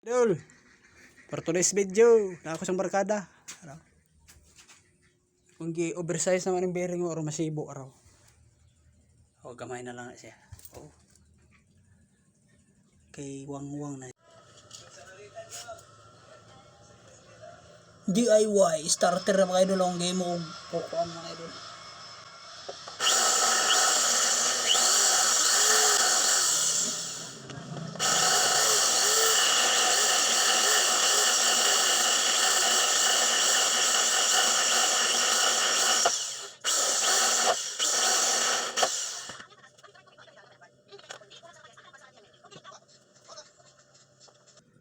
Idol, for today's video, na ako sa barkada. Araw. Kung gi oversize naman ang bearing mo, or masibo araw. O, gamay na lang na siya. O. Kay wang-wang na. DIY starter na mga idol ang game mo kukuha mga idol.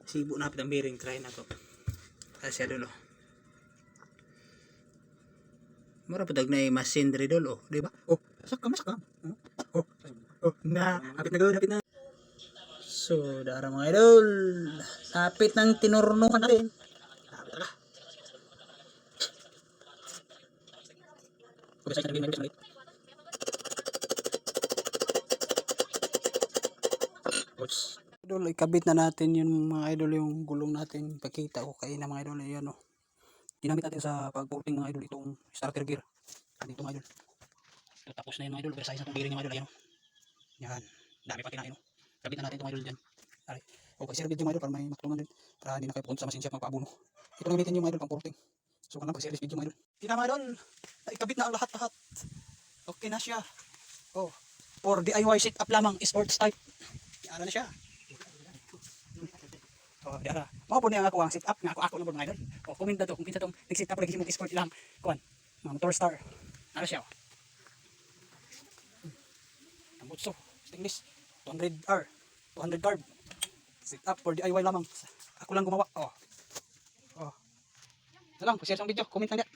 Sibo na ang bearing try na to. Kasi siya dulo. Mura pa na yung machine diri dolo, di ba? Oh, sak ka, masak ka. Oh, oh, na, hapit na gawin, hapit na. So, dara mga idol, hapit ng natin. Hapit na ka. Oversize na bearing, oversize na Oops. Idol, ikabit na natin yung mga idol yung gulong natin. Pakita ko kayo na mga idol. Ayan o. Ginamit natin sa pag-porting mga idol itong starter gear. Dito mga idol. Ito, tapos na yun mga idol. Oversize na itong bearing mga idol. Ayan o. Yan. Dami pa kinain o. Kabit na natin itong idol dyan. Aray. O, pag-service yung mga idol para may makatulungan din. Para hindi na kayo punta sa shop magpaabuno. Ito na gamitin yung mga idol pang porting. So, kanang pag-service video mga idol. Tina mga idol. Ikabit na ang lahat-lahat. Okay na siya. Oh. For DIY setup lamang. Sports type. Ano na siya. Oh, diara. Mao po niya ako ang sit up nga ako ako lang mga idol. Oh, comment na to kung kinsa tong nag-sit up lagi mo sport lang. Kuan. Mga motor star. Ano siya? oh. Hmm. Ang butso. Stainless. 200 R. 200 carb. Sit up for DIY lamang. Ako lang gumawa. Oh. Oh. Ito lang, share sa video. Comment lang.